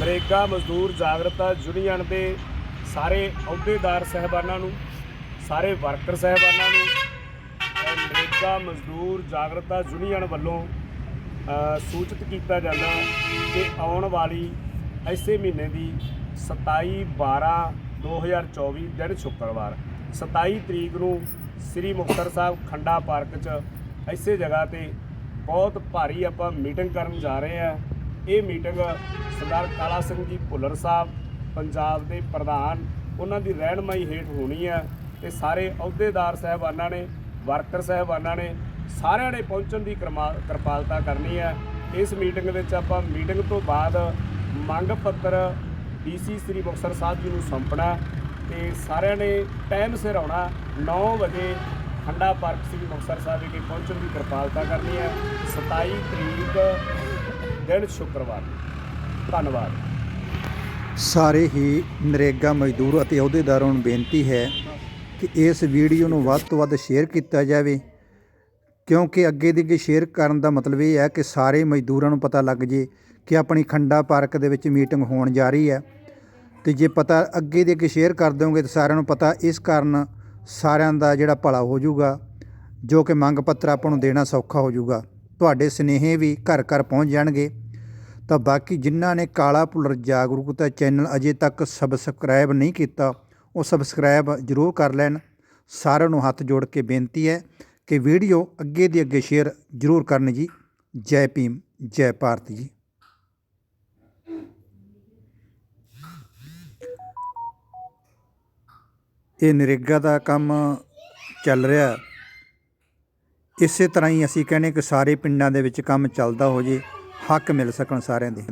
ਮਰੇਗਾ ਮਜ਼ਦੂਰ ਜਾਗਰਤਾ ਯੂਨੀਅਨ ਦੇ ਸਾਰੇ ਅਹੁਦੇਦਾਰ ਸਹਿਬਾਨਾਂ ਨੂੰ, ਸਾਰੇ ਵਰਕਰ ਸਹਿਬਾਨਾਂ ਨੂੰ ਮਰੇਗਾ ਮਜ਼ਦੂਰ ਜਾਗਰਤਾ ਯੂਨੀਅਨ ਵੱਲੋਂ ਸੂਚਿਤ ਕੀਤਾ ਜਾਂਦਾ ਕਿ ਆਉਣ ਵਾਲੀ ਇਸੇ ਮਹੀਨੇ ਦੀ 27 12 2024 ਦਿਨ ਸ਼ੁੱਕਰਵਾਰ 27 ਤਰੀਕ ਨੂੰ ਸ੍ਰੀ ਮੁਕਤਸਰ ਸਾਹਿਬ ਖੰਡਾ ਪਾਰਕ 'ਚ ਇਸੇ ਜਗ੍ਹਾ ਤੇ ਬਹੁਤ ਭਾਰੀ ਆਪਾਂ ਮੀਟਿੰਗ ਕਰਨ ਜਾ ਰਹੇ ਆ ਇਹ ਮੀਟਿੰਗ ਸਰਦਾਰ ਕਾਲਾ ਸਿੰਘ ਜੀ ਭੁੱਲਰ ਸਾਹਿਬ, ਪੰਜਾਬ ਦੇ ਪ੍ਰਧਾਨ, ਉਹਨਾਂ ਦੀ ਰਹਿਨਮਾਈ ਹੇਠ ਹੋਣੀ ਹੈ ਤੇ ਸਾਰੇ ਅਹੁਦੇਦਾਰ ਸਹਿਬਾਨਾਂ ਨੇ, ਵਰਕਰ ਸਹਿਬਾਨਾਂ ਨੇ, ਸਾਰਿਆਂ ਨੇ ਪਹੁੰਚਣ ਦੀ ਕਰਮਾ- ਕਿਰਪਾਲਤਾ ਕਰਨੀ ਹੈ। ਇਸ ਮੀਟਿੰਗ ਵਿੱਚ ਆਪਾਂ ਮੀਟਿੰਗ ਤੋਂ ਬਾਅਦ ਮੰਗ ਪੱਤਰ ਡੀਸੀ ਸ੍ਰੀ ਮੁਕਤਸਰ ਸਾਹਿਬ ਜੀ ਨੂੰ ਸੌਂਪਣਾ ਤੇ ਸਾਰਿਆਂ ਨੇ ਟਾਈਮ ਸਿਰ ਆਉਣਾ 9 ਵਜੇ ਖੰਡਾ ਪਾਰਕ ਸ੍ਰੀ ਮੁਕਤਸਰ ਸਾਹਿਬ ਵਿਖੇ ਪਹੁੰਚਣ ਦੀ ਕਿਰਪਾਲਤਾ ਕਰਨੀ ਹੈ। 27 ਤਰੀਕ ਦਿਨ ਸ਼ੁੱਕਰਵਾਰ। ਧੰਨਵਾਦ। ਸਾਰੇ ਹੀ ਨਰੇਗਾ ਮਜ਼ਦੂਰ ਅਤੇ ਅਹੁਦੇਦਾਰਾਂ ਨੂੰ ਬੇਨਤੀ ਹੈ ਕਿ ਇਸ ਵੀਡੀਓ ਨੂੰ ਵੱਧ ਤੋਂ ਵੱਧ ਸ਼ੇਅਰ ਕੀਤਾ ਜਾਵੇ, ਕਿਉਂਕਿ ਅੱਗੇ ਦੀ ਅੱਗੇ ਸ਼ੇਅਰ ਕਰਨ ਦਾ ਮਤਲਬ ਇਹ ਹੈ ਕਿ ਸਾਰੇ ਮਜ਼ਦੂਰਾਂ ਨੂੰ ਪਤਾ ਲੱਗ ਜੇ ਕਿ ਆਪਣੀ ਖੰਡਾ ਪਾਰਕ ਦੇ ਵਿੱਚ ਮੀਟਿੰਗ ਹੋਣ ਜਾ ਰਹੀ ਹੈ। ਤੇ ਜੇ ਪਤਾ ਅੱਗੇ ਦੀ ਅੱਗੇ ਸ਼ੇਅਰ ਕਰ ਦਿਓਗੇ ਤਾਂ ਸਾਰਿਆਂ ਨੂੰ ਪਤਾ ਇਸ ਕਾਰਨ ਸਾਰਿਆਂ ਦਾ ਜਿਹੜਾ ਭਲਾ ਹੋ ਜਾਊਗਾ, ਜੋ ਕਿ ਮੰਗ ਪੱਤਰ ਆਪਾਂ ਨੂੰ ਦੇਣਾ ਸੌਖਾ ਹੋ ਜਾਊਗਾ। ਤੁਹਾਡੇ ਸਨੇਹੇ ਵੀ ਘਰ ਘਰ ਪਹੁੰਚ ਜਾਣਗੇ। ਤਾਂ ਬਾਕੀ ਜਿਨ੍ਹਾਂ ਨੇ ਕਾਲਾ ਭੁੱਲਰ ਜਾਗਰੂਕਤਾ ਚੈਨਲ ਅਜੇ ਤੱਕ ਸਬਸਕ੍ਰਾਈਬ ਨਹੀਂ ਕੀਤਾ, ਉਹ ਸਬਸਕ੍ਰਾਈਬ ਜ਼ਰੂਰ ਕਰ ਲੈਣ। ਸਾਰਿਆਂ ਨੂੰ ਹੱਥ ਜੋੜ ਕੇ ਬੇਨਤੀ ਹੈ ਕਿ ਵੀਡੀਓ ਅੱਗੇ ਦੀ ਅੱਗੇ ਸ਼ੇਅਰ ਜ਼ਰੂਰ ਕਰਨ ਜੀ। ਜੈ ਭੀਮ, ਜੈ ਭਾਰਤ ਜੀ। ਇਹ ਨਰੇਗਾ ਦਾ ਕੰਮ ਚੱਲ ਰਿਹਾ ਇਸੇ ਤਰ੍ਹਾਂ ਹੀ ਅਸੀਂ ਕਹਿੰਦੇ ਕਿ ਸਾਰੇ ਪਿੰਡਾਂ ਦੇ ਵਿੱਚ ਕੰਮ ਚੱਲਦਾ ਹੋ ਜੇ ਹੱਕ ਮਿਲ ਸਕਣ ਸਾਰਿਆਂ ਦੇ।